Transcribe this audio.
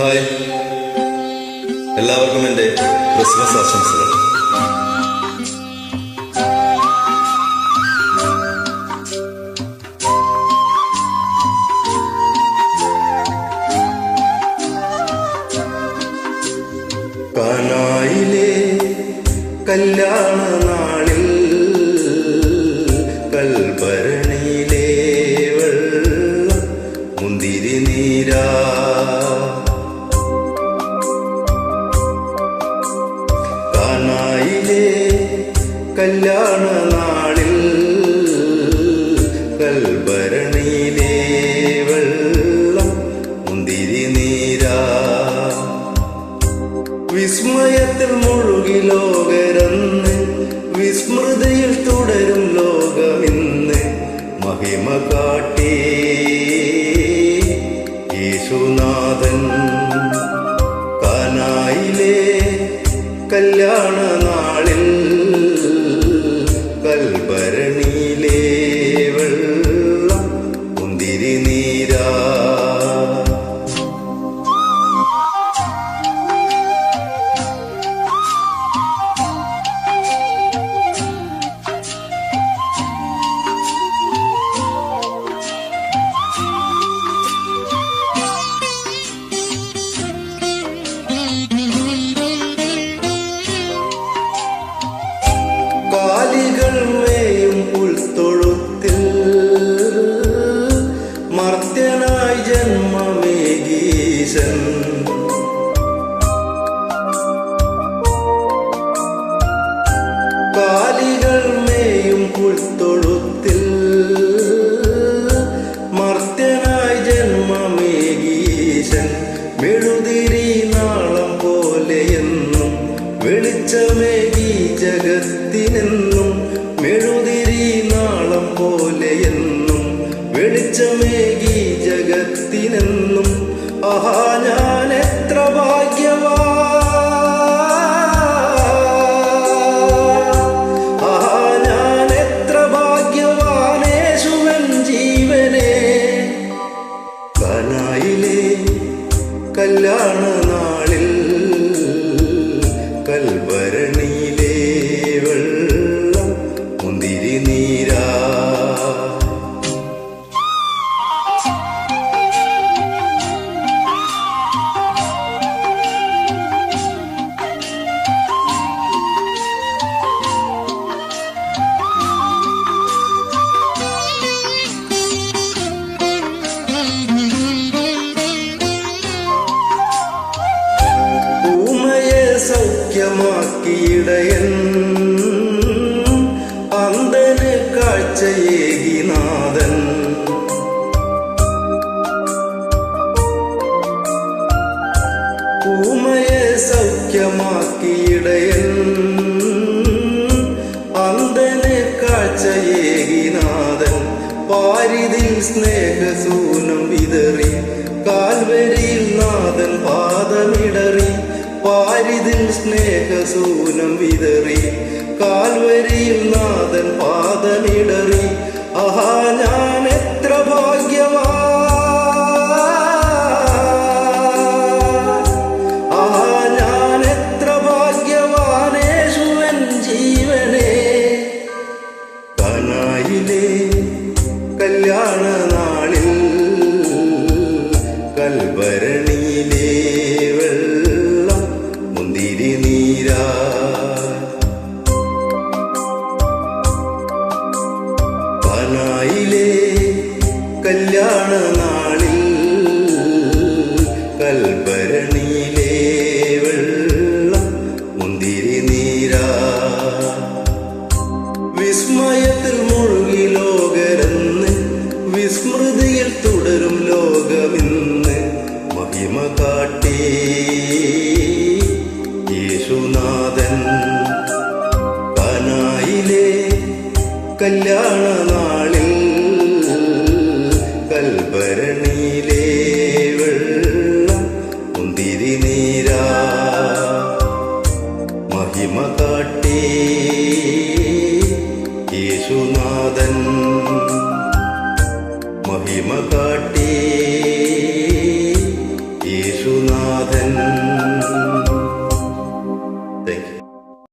Hi. എല്ലാവർക്കും എന്റെ Christmas ആശംസകൾ. കനായിലെ കല്യാണ നാളിൽ കല്യാണ നാളിൽ കൽഭരണിയിലെ വെള്ളം മുന്തിരി നീരാ. വിസ്മയത്തിൽ മുഴുകി ലോകരന്ന് വിസ്മൃതിയിൽ തുടരും ലോകമിന്ന് മഹിമ കാട്ടി. യേശുനാഥൻ കാനായിലെ കല്യാണ നാളിൽ വെളിച്ചമേകി ജഗത്തിനെന്നും മെഴുതിരി നാളം പോലെയെന്നും വെളിച്ചമേകി സൗഖ്യമാക്കിയിടയൻ അന്തന് കാഴ്ചയേകി നാഥൻ. ഊമയെ സൗഖ്യമാക്കിയിടയൻ. അന്തന് കാഴ്ചയേകി നാഥൻ. പാരിതിൽ സ്നേഹസൂനം വിതറി കാൽവരിയിൽ നാഥൻ പാദമിടറി. പാരിതിൽ സ്നേഹസൂലം വിതറി കാൽവരിയിൽ നാഥൻ പാദമിടറി. ആഹാ കല്യാണ നാളിൽ കൽഭരണിയിലെ വെള്ളം മുന്തിരി നീരാ. വിസ്മയത്തിൽ മുഴുകി ലോകരന്ന് വിസ്മൃതിയിൽ തുടരും ലോകമിന്ന് മഹിമ കാട്ടി. കല്യാണ നാളിൽ മഹിമ കാട്ടി. യേശുനാഥൻ നാഥൻ